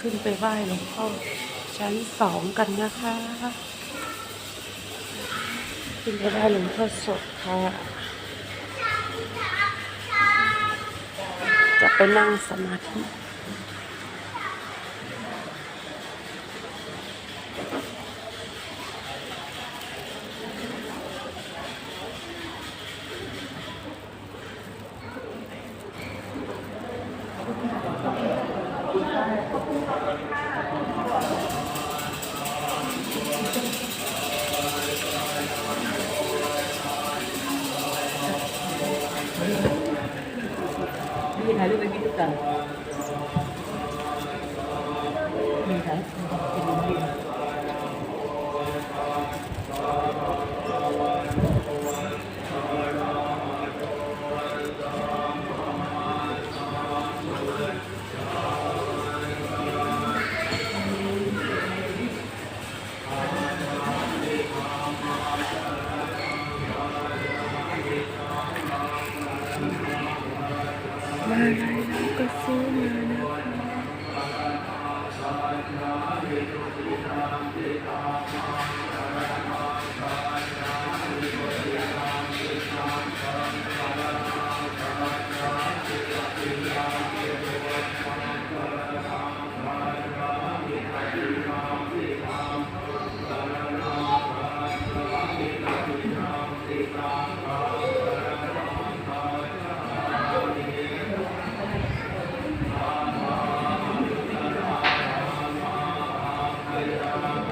ขึ้นไปไหว้หลวงพ่อชั้นสองกันนะคะ ขึ้นไปไหว้หลวงพ่อสดค่ะ จะไปนั่งสมาธิ พี่ถ่า Hare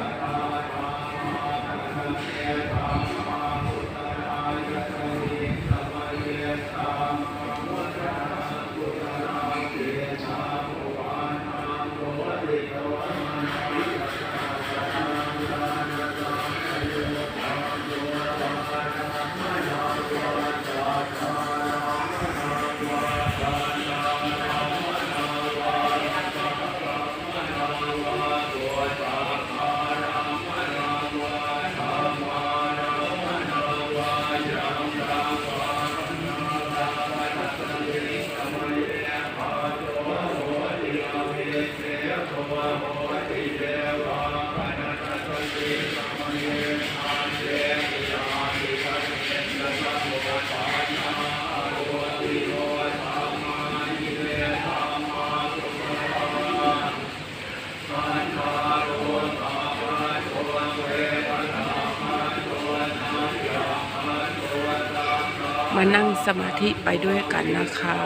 มานั่งสมาธิไปด้วยกันนะคะ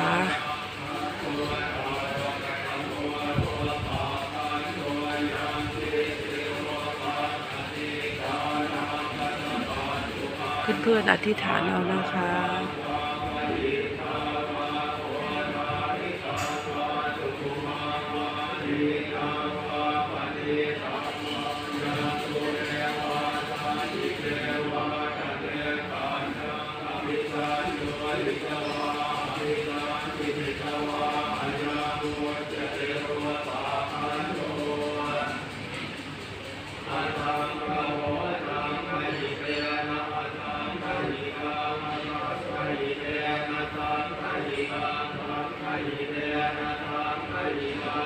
เพื่อนๆอธิษฐานเอานะคะ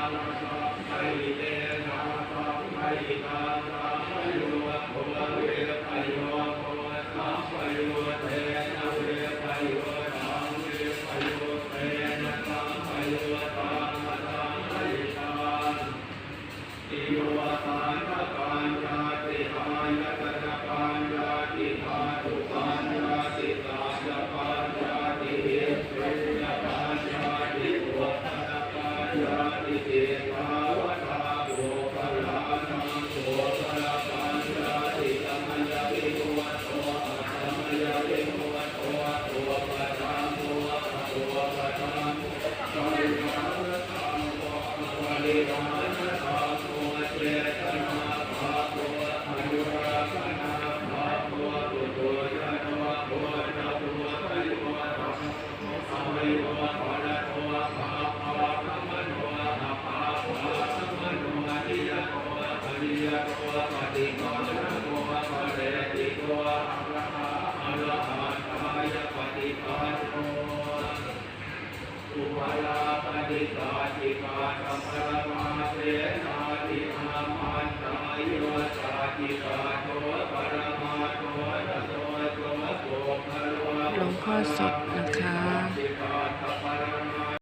Thank Thank you. พ่อสด